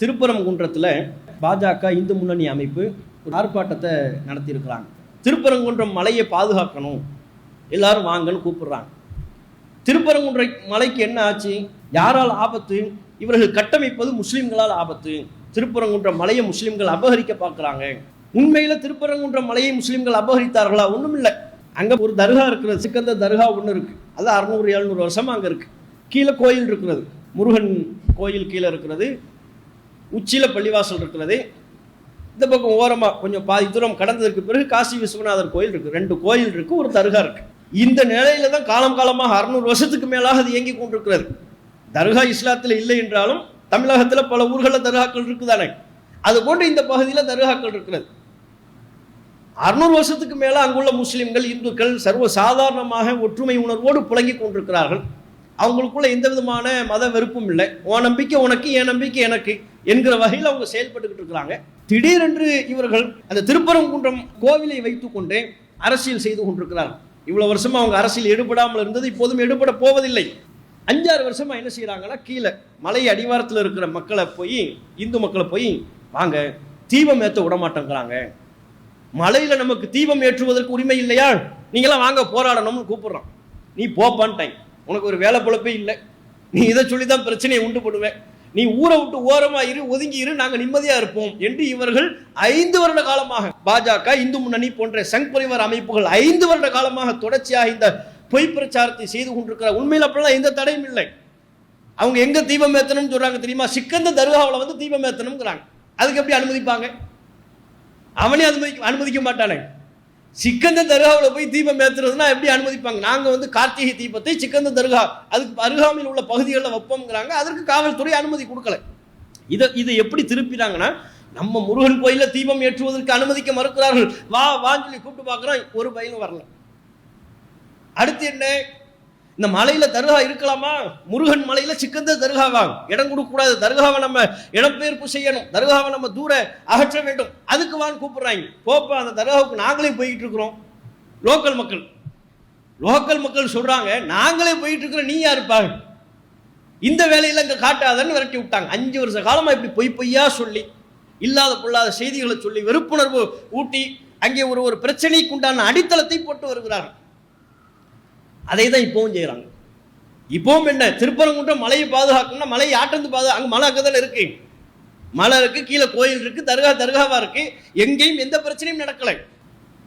திருப்பரங்குன்றத்தில் பாஜக இந்து முன்னணி அமைப்பு ஒரு ஆர்ப்பாட்டத்தை நடத்தியிருக்கிறாங்க. திருப்பரங்குன்றம் மலையை பாதுகாக்கணும். எல்லாரும் வாங்கன்னு கூப்பிடுறாங்க. திருப்பரங்குன்ற மலைக்கு என்ன ஆச்சு? யாரால் ஆபத்து? இவர்கள் கட்டமைப்பது முஸ்லீம்களால் ஆபத்து. திருப்பரங்குன்ற மலையை முஸ்லீம்கள் அபகரிக்க பார்க்குறாங்க. உண்மையில் திருப்பரங்குன்ற மலையை முஸ்லீம்கள் அபகரித்தார்களா? ஒன்றும் இல்லை. அங்கே ஒரு தர்கா இருக்கிறது. சிக்கந்த தர்கா ஒன்று இருக்குது அது அறநூறு எழுநூறு வருஷமா அங்கே இருக்குது கீழே கோயில் இருக்கிறது. முருகன் கோயில் கீழே இருக்கிறது. உச்சியில பள்ளிவாசல் இருக்கிறது இந்த பக்கம் ஓரமாக கொஞ்சம் பாதி தூரம் கடந்ததற்கு பிறகு காசி விஸ்வநாதர் கோயில் இருக்குது ரெண்டு கோயில் இருக்குது ஒரு தர்கா இருக்குது இந்த நிலையில தான் காலம் காலமாக அறுநூறு வருஷத்துக்கு மேலாக அது இயங்கி கொண்டிருக்கிறது. தர்கா இஸ்லாத்தில் இல்லை என்றாலும் தமிழகத்தில் பல ஊர்களில் தர்காக்கள் இருக்குதானே? அது போன்று இந்த பகுதியில் தர்காக்கள் இருக்கிறது. அறுநூறு வருஷத்துக்கு மேலே அங்குள்ள முஸ்லிம்கள் இந்துக்கள் சர்வ சாதாரணமாக ஒற்றுமை உணர்வோடு புழங்கி கொண்டிருக்கிறார்கள். அவங்களுக்குள்ள எந்த விதமான மத வெறுப்பும் இல்லை. உன் நம்பிக்கை உனக்கு என் நம்பிக்கை எனக்கு. என்கிற வகையில் அவங்க செயல்பட்டுக்கிட்டு இருக்கிறாங்க. திடீரென்று இவர்கள் அந்த திருப்பரங்குன்றம் கோவிலை வைத்துக்கொண்டு அரசியல் செய்து கொண்டிருக்கிறார்கள். இவ்வளவு வருஷமா அவங்க அரசியல் எடுபடாமல் இருந்தது இப்போதும் எடுபட போவதில்லை. அஞ்சாறு வருஷமா என்ன செய்கிறாங்கன்னா கீழே மலை அடிவாரத்தில் இருக்கிற மக்களை போய் இந்து மக்களை போய் வாங்க தீபம் ஏற்ற விட மாட்டேங்கிறாங்க மலையில நமக்கு தீபம் ஏற்றுவதற்கு உரிமை இல்லையா? நீங்களாம் வாங்க போராடணும்னு கூப்பிடுறான் நீ போப்பான்ட்டாங்க உனக்கு ஒரு வேலை பொழப்பே இல்லை. நீ இதை சொல்லி தான் பிரச்சனையை உண்டு பண்ணுவேன். நீ ஊரை விட்டு ஓரமா இரு ஒதுங்கி இரு நாங்க நிம்மதியா இருப்போம் என்று இவர்கள் ஐந்து வருட காலமாக பாஜக இந்து முன்னணி போன்ற சங் பரிவார் அமைப்புகள் ஐந்து வருட காலமாக தொடர்ச்சியாக இந்த பொய் பிரச்சாரத்தை செய்து கொண்டிருக்கிறார். உண்மையில் அப்படிலாம் எந்த தடையும் இல்லை. அவங்க எங்க தீபம் ஏத்தணும்னு சொல்றாங்க தெரியுமா? சிக்கந்த தர்காவில் வந்து தீபம் ஏத்தணுங்கிறாங்க அதுக்கு எப்படி அனுமதிப்பாங்க? அவனே அனுமதிக்க அனுமதிக்க மாட்டானே. சிக்கந்த தர்காவில் போய் தீபம் ஏற்றுறதுனா எப்படி அனுமதிப்பாங்க? நாங்கள் வந்து கார்த்திகை தீபத்தை சிக்கந்த தர்கா அதுக்கு அருகாமையில் உள்ள பகுதிகளில் வைப்போம்ங்கிறாங்க. அதற்கு காவல்துறை அனுமதி கொடுக்கல. இதை இதை எப்படி திருப்பினாங்கன்னா நம்ம முருகன் கோயிலில் தீபம் ஏற்றுவதற்கு அனுமதிக்க மறுக்கிறார்கள். வா வாஞ்சலி சொல்லி கூப்பிட்டு பார்க்குறோம் ஒரு பையனும் வரல. அடுத்து என்ன? இந்த மலையில தர்கா இருக்கலாமா? முருகன் மலையில சிக்கந்த தர்காவா இடம் கொடுக்க கூடாது தர்காவை நம்ம இடப்பெயர்ப்பு செய்யணும். தர்காவை நம்ம தூர அகற்ற வேண்டும். அதுக்கு வான்னு கூப்பிடுறாங்க. போப்பா அந்த தர்காவுக்கு நாங்களே போயிட்டு இருக்கிறோம். லோக்கல் மக்கள். லோக்கல் மக்கள் சொல்றாங்க நாங்களே போயிட்டு இருக்கிறோம். நீ யாருப்பா இந்த வேலையில இங்க காட்டாதன்னு விரட்டி விட்டாங்க. அஞ்சு வருஷ காலமா இப்படி பொய் பொய்யா சொல்லி இல்லாத பொல்லாத செய்திகளை சொல்லி வெறுப்புணர்வு ஊட்டி அங்கே ஒரு ஒரு பிரச்சனைக்கு உண்டான அடித்தளத்தை போட்டு வருகிறார்கள். அதை தான் இப்போவும் செய்கிறாங்க இப்போவும் என்ன? திருப்பரங்குன்றம் மலையை பாதுகாக்கணும்னா மலையை ஆட்டந்து பாதுகா அங்கே மலை அங்கே தானே இருக்கு. மலை இருக்குது கீழே கோயில் இருக்குது தர்கா தர்காவாக இருக்குது எங்கேயும் எந்த பிரச்சனையும் நடக்கலை.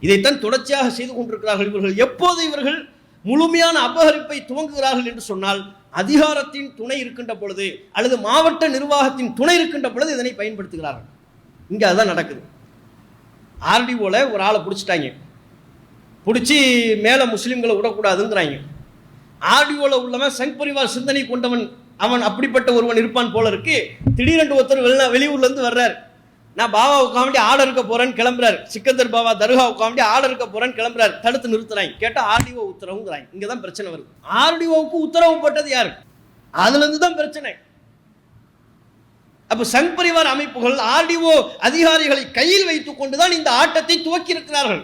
இதைத்தான் தொடர்ச்சியாக செய்து கொண்டிருக்கிறார்கள் இவர்கள். எப்போது இவர்கள் முழுமையான அபகரிப்பை துவங்குகிறார்கள் என்று சொன்னால் அதிகாரத்தின் துணை இருக்கின்ற பொழுது அல்லது மாவட்ட நிர்வாகத்தின் துணை இருக்கின்ற பொழுது இதனை பயன்படுத்துகிறார்கள். இங்கே அதுதான் நடக்குது. ஆர்டிஓவில் ஒரு ஆளை பிடிச்சிட்டாங்க. பிடிச்சி மேலே முஸ்லீம்களை விடக்கூடாதுங்கிறாங்க. ஆர்டிஓவில் உள்ளவன் சங் பரிவார் சிந்தனை கொண்டவன் அவன் அப்படிப்பட்ட ஒருவன் இருப்பான் போல இருக்கு. திடீரென்று ஒருத்தர் வெளி வெளியூர்லேருந்து வர்றார். நான் பாபாவுக்கு வேண்டி ஆட இருக்க போறேன்னு கிளம்புறாரு. சிக்கந்தர் பாபா தர்காவுக்கு வேண்டி ஆட இருக்க போறேன்னு கிளம்புறாரு. தடுத்து நிறுத்துறாங்க. கேட்டால் ஆர்டிஓ உத்தரவுங்கிறாங்க. இங்கே தான் பிரச்சனை வருது. ஆர்டிஓவுக்கு உத்தரவு போட்டது யாரு? அதுலேருந்து தான் பிரச்சனை. அப்போ சங் பரிவார் அமைப்புகள் ஆர்டிஓ அதிகாரிகளை கையில் வைத்துக் கொண்டுதான் இந்த ஆட்டத்தை துவக்கி இருக்கிறார்கள்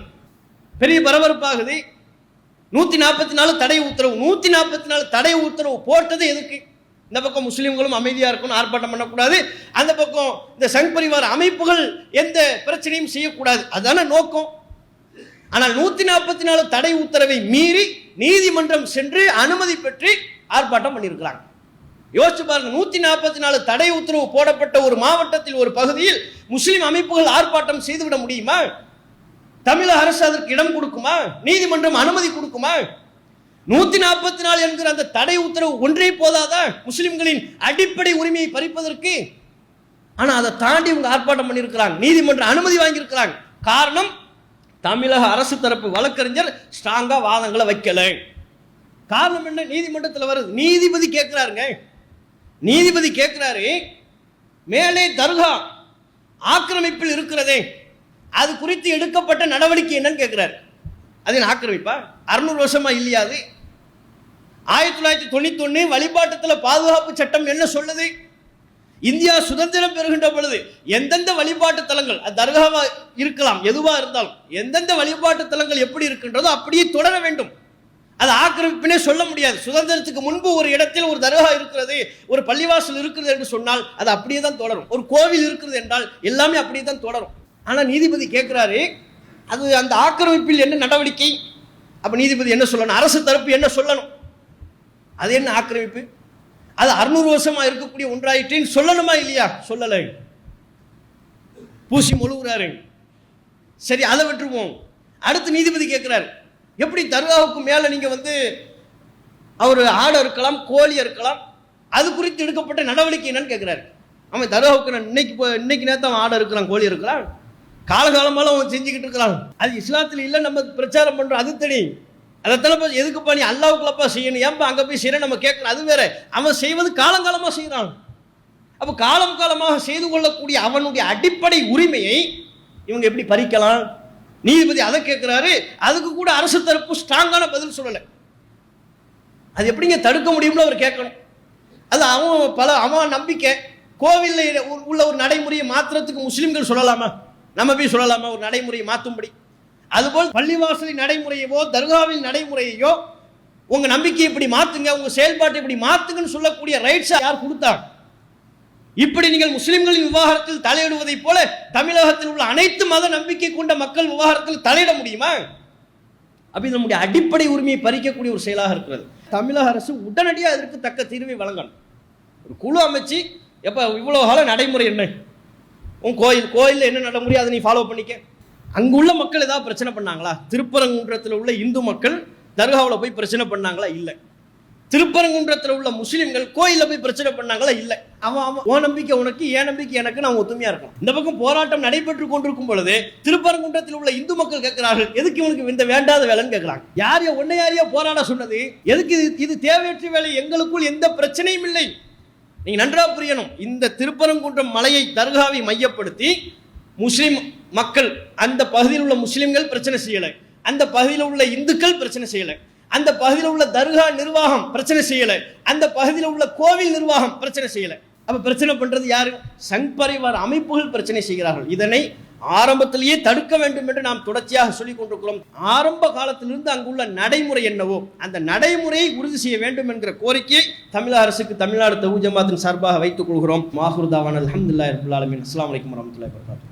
பெரிய பரபரப்பாகுது. நூத்தி நாற்பத்தி நாலு தடை உத்தரவு நூத்தி நாற்பத்தி நாலு தடை உத்தரவு போட்டது எதுக்கு? இந்த பக்கம் முஸ்லீம்களும் அமைதியாக இருக்கணும் ஆர்ப்பாட்டம் பண்ணக்கூடாது. அந்த பக்கம் இந்த சங் பரிவார அமைப்புகள் எந்த பிரச்சனையும் செய்யக்கூடாது. அதுதானே நோக்கம். ஆனால் நூத்தி நாற்பத்தி நாலு தடை உத்தரவை மீறி நீதிமன்றம் சென்று அனுமதி பெற்று ஆர்ப்பாட்டம் பண்ணியிருக்கிறாங்க. யோசிச்சு பாருங்க நூத்தி நாற்பத்தி நாலு தடை உத்தரவு போடப்பட்ட ஒரு மாவட்டத்தில் ஒரு பகுதியில் முஸ்லீம் அமைப்புகள் ஆர்ப்பாட்டம் செய்துவிட முடியுமா? தமிழக அரசு அதற்கு இடம் கொடுக்குமா? நீதிமன்றம் அனுமதி கொடுக்குமா? நூத்தி நாற்பத்தி நாலு என்கிற அந்த தடை உத்தரவு ஒன்றே போதாதா? முஸ்லிம்களின் அடிப்படை உரிமையை பறிப்பதற்கு? ஆனா அதை தாண்டி இவங்க ஆர்ப்பாட்டம் பண்ணியிருக்கிறாங்க. நீதிமன்ற அனுமதி வாங்கியிருக்கிறாங்க. காரணம் தமிழக அரசு தரப்பு வழக்கறிஞர் ஸ்ட்ராங்கா வாதங்களை வைக்கல. காரணம் என்ன? நீதிமன்றத்தில் வருது. நீதிபதி கேட்கிறாருங்க. நீதிபதி கேட்கிறாரு மேலே தர்கா ஆக்கிரமிப்பில் இருக்கிறதே. அது குறித்து எடுக்கப்பட்ட நடவடிக்கை என்னன்னு கேட்குறாரு அது நான் ஆக்கிரமிப்பா? அறுநூறு வருஷமா இல்லையா அது? ஆயிரத்தி தொள்ளாயிரத்தி தொண்ணூத்தி ஒன்று வழிபாட்டுத்துல பாதுகாப்பு சட்டம் என்ன சொல்லுது? இந்தியா சுதந்திரம் பெறுகின்ற பொழுது எந்தெந்த வழிபாட்டு தலங்கள் அது தர்காவா இருக்கலாம் எதுவா இருந்தாலும் எந்தெந்த வழிபாட்டு தலங்கள் எப்படி இருக்கின்றதோ அப்படியே தொடர வேண்டும். அது ஆக்கிரமிப்பினே சொல்ல முடியாது. சுதந்திரத்துக்கு முன்பு ஒரு இடத்தில் ஒரு தர்கா இருக்கிறது ஒரு பள்ளிவாசல் இருக்கிறது என்று சொன்னால் அது அப்படியே தான் தொடரும். ஒரு கோவில் இருக்கிறது என்றால் எல்லாமே அப்படியே தான் தொடரும். ஆனால் நீதிபதி கேட்குறாரு அது அந்த ஆக்கிரமிப்பில் என்ன நடவடிக்கை? அப்போ நீதிபதி என்ன சொல்லணும்? அரசு தரப்பு என்ன சொல்லணும்? அது என்ன ஆக்கிரமிப்பு? அது அறுநூறு வருஷமாக இருக்கக்கூடிய ஒன்றாயிற்றுன்னு சொல்லணுமா இல்லையா? சொல்லலை. பூசி மொழுகுறாரு. சரி அதை விட்டுருவோம். அடுத்து நீதிபதி கேட்குறாரு எப்படி தர்காவுக்கு மேலே நீங்கள் வந்து அவர் ஆடை இருக்கலாம் கோழி இருக்கலாம் அது குறித்து எடுக்கப்பட்ட நடவடிக்கை என்னன்னு கேட்குறாரு அவன் தர்காவுக்கு நான் இன்னைக்கு போ இன்னைக்கு நேரத்தை அவன் ஆடை இருக்கலாம் கோழி இருக்கலாம். காலகாலமால அவன் செஞ்சுக்கிட்டு இருக்கிறான். அது இஸ்லாத்தில் இல்லை நம்ம பிரச்சாரம் பண்ணுறோம் அது தனி. அதைத்தானே எதுக்குப்பா நீ அல்லாவுக்குள்ளப்பா செய்யணும்? ஏன்பா அங்கே போய் செய்யணும் நம்ம கேட்கணும் அது வேற. அவன் செய்வது காலங்காலமாக செய்கிறான் அப்போ காலம் காலமாக செய்து கொள்ளக்கூடிய அவனுடைய அடிப்படை உரிமையை இவங்க எப்படி பறிக்கலாம்? நீதிபதி அதை கேட்குறாரு. அதுக்கு கூட அரசு தரப்பு ஸ்ட்ராங்கான பதில் சொல்லலை. அது எப்படிங்க தடுக்க முடியும்னு அவர் கேட்கணும். அது அவன் பல அவன் நம்பிக்கை. கோவிலில் உள்ள ஒரு நடைமுறையை மாத்திரத்துக்கு முஸ்லீம்கள் சொல்லலாமா? நம்ம போய் சொல்லலாமா? ஒரு நடைமுறையை மாற்றும்படி அதுபோல் பள்ளிவாசலின் நடைமுறையவோ தர்காவின் நடைமுறையையோ உங்கள் நம்பிக்கை இப்படி மாற்றுங்க உங்கள் செயல்பாட்டை இப்படி மாத்துங்கன்னு சொல்லக்கூடிய ரைட்ஸ் யார் கொடுத்தாங்க? இப்படி நீங்கள் முஸ்லிம்களின் விவகாரத்தில் தலையிடுவதைப் போல தமிழகத்தில் உள்ள அனைத்து மத நம்பிக்கை கொண்ட மக்கள் விவகாரத்தில் தலையிட முடியுமா? அப்படி நம்முடைய அடிப்படை உரிமையை பறிக்கக்கூடிய ஒரு செயலாக இருக்கிறது. தமிழக அரசு உடனடியாக அதற்கு தக்க தீர்வை வழங்கணும். ஒரு குழு அமைச்சு எப்போ இவ்வளோ காலம் நடைமுறை என்ன? உன் கோயில் கோயிலில் என்ன நடைமுறை அதை நீ ஃபாலோ பண்ணிக்க. அங்குள்ள மக்கள் ஏதாவது பிரச்சனை பண்ணாங்களா? திருப்பரங்குன்றத்தில் உள்ள இந்து மக்கள் தர்காவில் போய் பிரச்சனை பண்ணாங்களா? இல்லை. திருப்பரங்குன்றத்தில் உள்ள முஸ்லீம்கள் கோயிலில் போய் பிரச்சனை பண்ணாங்களா? இல்லை. அவன் அவன் உன் நம்பிக்கை உனக்கு என் நம்பிக்கை எனக்கு நான் ஒத்துமையாக இருக்கும் இந்த பக்கம் போராட்டம் நடைபெற்று கொண்டிருக்கும் பொழுது திருப்பரங்குன்றத்தில் உள்ள இந்து மக்கள் கேட்கிறார்கள் எதுக்கு இவனுக்கு இந்த வேண்டாத வேலைன்னு கேட்கிறாங்க? யார் ஒன்னை யாரையோ போராட சொன்னது எதுக்கு இது இது தேவையற்ற வேலை எங்களுக்குள் எந்த பிரச்சனையும் இல்லை. நீங்க நன்றா புரியணும். இந்த திருப்பரங்குன்றம் மலையை தர்காவை மையப்படுத்தி முஸ்லிம் மக்கள் அந்த பகுதியில் உள்ள முஸ்லிம்கள் பிரச்சனை செய்யலை. அந்த பகுதியில் உள்ள இந்துக்கள் பிரச்சனை செய்யலை. அந்த பகுதியில் உள்ள தர்கா நிர்வாகம் பிரச்சனை செய்யலை. அந்த பகுதியில் உள்ள கோவில் நிர்வாகம் பிரச்சனை செய்யலை. அப்ப பிரச்சனை பண்றது யாரு? சங் பரிவார் அமைப்புகள் பிரச்சனை செய்கிறார்கள். இதனை ஆரம்பத்திலேயே தடுக்க வேண்டும் என்று நாம் தொடர்ச்சியாக சொல்லிக் கொண்டிருக்கிறோம். ஆரம்ப காலத்திலிருந்து அங்குள்ள நடைமுறை என்னவோ அந்த நடைமுறையை உறுதி செய்ய வேண்டும் என்கிற கோரிக்கையை தமிழக அரசுக்கு தமிழ்நாடு தகுஜமாத்தின் சார்பாக வைத்துக் கொள்கிறோம். மாஹூர்தாவான் அலமதுல்லா ரபுல்லாலமின் அஸ்லாம் வலைக்கம் வரமத்துல வரகாத்து